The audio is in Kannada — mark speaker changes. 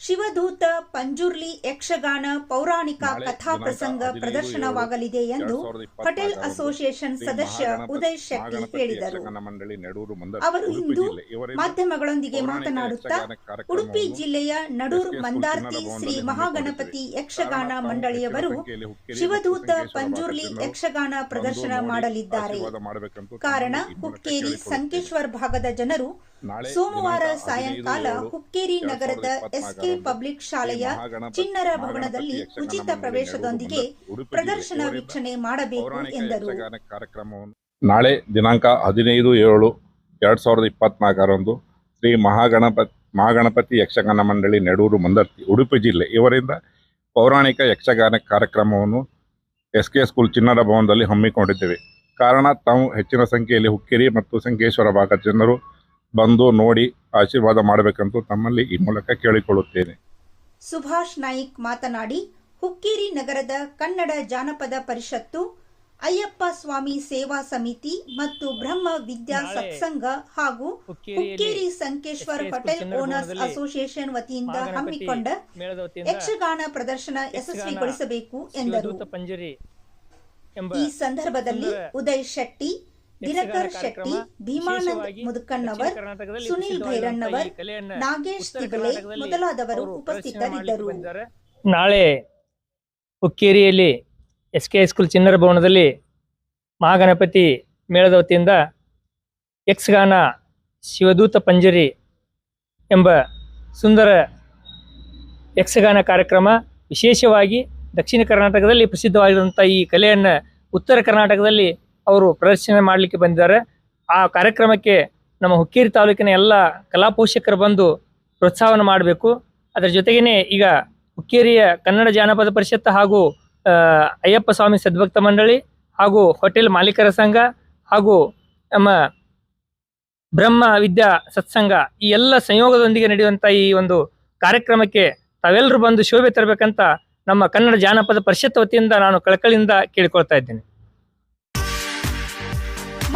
Speaker 1: ಶಿವದೂತ ಪಂಜುರ್ಲಿ ಯಕ್ಷಗಾನ ಪೌರಾಣಿಕ ಕಥಾ ಪ್ರಸಂಗ ಪ್ರದರ್ಶನವಾಗಲಿದೆ ಎಂದು
Speaker 2: ಪಟೇಲ್
Speaker 1: ಹೋಟೆಲ್ ಅಸೋಸಿಯೇಷನ್ ಸದಸ್ಯ ಉದಯ್ ಶೆಟ್ಟಿ ಹೇಳಿದರು. ಅವರು ಇಂದು ಮಾಧ್ಯಮಗಳೊಂದಿಗೆ ಮಾತನಾಡುತ್ತಾ ಉಡುಪಿ ಜಿಲ್ಲೆಯ ನಡೂರ್ ಮಂದಾರ್ತಿ ಶ್ರೀ ಮಹಾಗಣಪತಿ ಯಕ್ಷಗಾನ ಮಂಡಳಿಯವರು
Speaker 2: ಶಿವಧೂತ
Speaker 1: ಪಂಜುರ್ಲಿ ಯಕ್ಷಗಾನ ಪ್ರದರ್ಶನ ಮಾಡಲಿದ್ದಾರೆ. ಕಾರಣ ಹುಕ್ಕೇರಿ ಸಂಕೇಶ್ವರ್ ಭಾಗದ ಜನರು ಸೋಮವಾರ ಸಾಯಂಕಾಲ ಹುಕ್ಕೇರಿ ನಗರದ ಎಸ್ಕೆ ಪಬ್ಲಿಕ್ ಶಾಲೆಯ
Speaker 2: ಚಿನ್ನರ
Speaker 1: ಚಿಣ್ಣರ ಭವನದಲ್ಲಿ ಉಚಿತ ಪ್ರವೇಶದೊಂದಿಗೆ ಪ್ರದರ್ಶನ ವೀಕ್ಷಣೆ ಮಾಡಬೇಕು
Speaker 2: ಪೌರಾಣಿಕ
Speaker 1: ಎಂದರು.
Speaker 2: ಯಕ್ಷಗಾನ ಕಾರ್ಯಕ್ರಮವನ್ನು ನಾಳೆ ದಿನಾಂಕ ಹದಿನೈದು ಏಳು ಎರಡ್ ಸಾವಿರದ ಇಪ್ಪತ್ನಾಲ್ಕರಂದು ಶ್ರೀ ಮಹಾಗಣಪತಿ ಮಹಾಗಣಪತಿ ಯಕ್ಷಗಾನ ಮಂಡಳಿ ನೆಡೂರು ಮಂದರ್ತಿ ಉಡುಪಿ ಜಿಲ್ಲೆ. ಇವರಿಂದ ಪೌರಾಣಿಕ ಯಕ್ಷಗಾನ ಕಾರ್ಯಕ್ರಮವನ್ನು ಎಸ್ ಕೆ ಸ್ಕೂಲ್ ಚಿನ್ನರ ಭವನದಲ್ಲಿ ಹಮ್ಮಿಕೊಂಡಿದ್ದೇವೆ. ಕಾರಣ ತಾವು ಹೆಚ್ಚಿನ ಸಂಖ್ಯೆಯಲ್ಲಿ ಹುಕ್ಕೇರಿ ಮತ್ತು ಸಂಕೇಶ್ವರ ಭಾಗದ ಜನರು ಬಂದು ನೋಡಿ ಆಶೀರ್ವಾದ ಮಾಡಬೇಕಂತ ತಮ್ಮಲ್ಲಿ ಈ ಮೂಲಕ ಕೇಳಿಕೊಳ್ಳುತ್ತೇನೆ.
Speaker 1: ಸುಭಾಷ್ ನಾಯ್ಕ್ ಮಾತನಾಡಿ ಹುಕ್ಕೇರಿ ನಗರದ ಕನ್ನಡ ಜಾನಪದ ಪರಿಷತ್ತು ಅಯ್ಯಪ್ಪ ಸ್ವಾಮಿ ಸೇವಾ ಸಮಿತಿ ಮತ್ತು ಬ್ರಹ್ಮ ವಿದ್ಯಾ ಸತ್ಸಂಗ ಹಾಗೂ Hukkeri Sankeshwar
Speaker 3: Patel
Speaker 1: hotel owners association ವತಿಯಿಂದ ಹಮ್ಮಿಕೊಂಡ ಯಕ್ಷಗಾನ ಪ್ರದರ್ಶನ ಯಶಸ್ವಿಗೊಳಿಸಬೇಕು ಎಂದರು. ಈ ಸಂದರ್ಭದಲ್ಲಿ ಉದಯ್ ಶೆಟ್ಟಿ ದಿನಕರ್
Speaker 3: ಯಕ್ಷಗಾನ
Speaker 1: ಶೆಟ್ಟಿ ಭೀಮಾನಂದ್ ಮುದುಕಣ್ಣವರ್ ಸುನಿಲ್ ಭೈರಣ್ಣವರ್ ನಾಗೇಶ್ ತಿಬಲೆ
Speaker 3: ಕರ್ನಾಟಕದಲ್ಲಿ
Speaker 1: ಮೊದಲಾದವರು ಉಪಸ್ಥಿತರಿದ್ದರು.
Speaker 3: ನಾಳೆ ಹುಕ್ಕೇರಿಯಲ್ಲಿ ಎಸ್ ಕೆ ಹೈಸ್ಕೂಲ್ ಚಿನ್ನರ ಭವನದಲ್ಲಿ ಮಹಾಗಣಪತಿ ಮೇಳದ ವತಿಯಿಂದ ಯಕ್ಷಗಾನ ಶಿವದೂತ ಪಂಜರಿ ಎಂಬ ಸುಂದರ ಯಕ್ಷಗಾನ ಕಾರ್ಯಕ್ರಮ ವಿಶೇಷವಾಗಿ ದಕ್ಷಿಣ ಕರ್ನಾಟಕದಲ್ಲಿ ಪ್ರಸಿದ್ಧವಾಗಿರುವಂಥ ಈ ಕಲೆಯನ್ನು ಉತ್ತರ ಕರ್ನಾಟಕದಲ್ಲಿ ಅವರು ಪ್ರದರ್ಶನ ಮಾಡಲಿಕ್ಕೆ ಬಂದಿದ್ದಾರೆ. ಆ ಕಾರ್ಯಕ್ರಮಕ್ಕೆ ನಮ್ಮ ಹುಕ್ಕೇರಿ ತಾಲೂಕಿನ ಎಲ್ಲ ಕಲಾ ಪೋಷಕರು ಬಂದು ಪ್ರೋತ್ಸಾಹವನ್ನು ಮಾಡಬೇಕು. ಅದರ ಜೊತೆಗೇನೆ ಈಗ ಹುಕ್ಕೇರಿಯ ಕನ್ನಡ ಜಾನಪದ ಪರಿಷತ್ ಹಾಗೂ ಅಯ್ಯಪ್ಪ ಸ್ವಾಮಿ ಸದ್ಭಕ್ತ ಮಂಡಳಿ ಹಾಗೂ ಹೋಟೆಲ್ ಮಾಲೀಕರ ಸಂಘ ಹಾಗೂ ನಮ್ಮ ಬ್ರಹ್ಮ ವಿದ್ಯಾ ಸತ್ಸಂಗ ಈ ಎಲ್ಲ ಸಂಯೋಗದೊಂದಿಗೆ ನಡೆಯುವಂಥ ಈ ಒಂದು ಕಾರ್ಯಕ್ರಮಕ್ಕೆ ತಾವೆಲ್ಲರೂ ಬಂದು ಶೋಭೆ ತರಬೇಕಂತ ನಮ್ಮ ಕನ್ನಡ ಜಾನಪದ ಪರಿಷತ್ ವತಿಯಿಂದ ನಾನು ಕಳಕಳಿಯಿಂದ ಕೇಳಿಕೊಳ್ತಾ ಇದ್ದೇನೆ.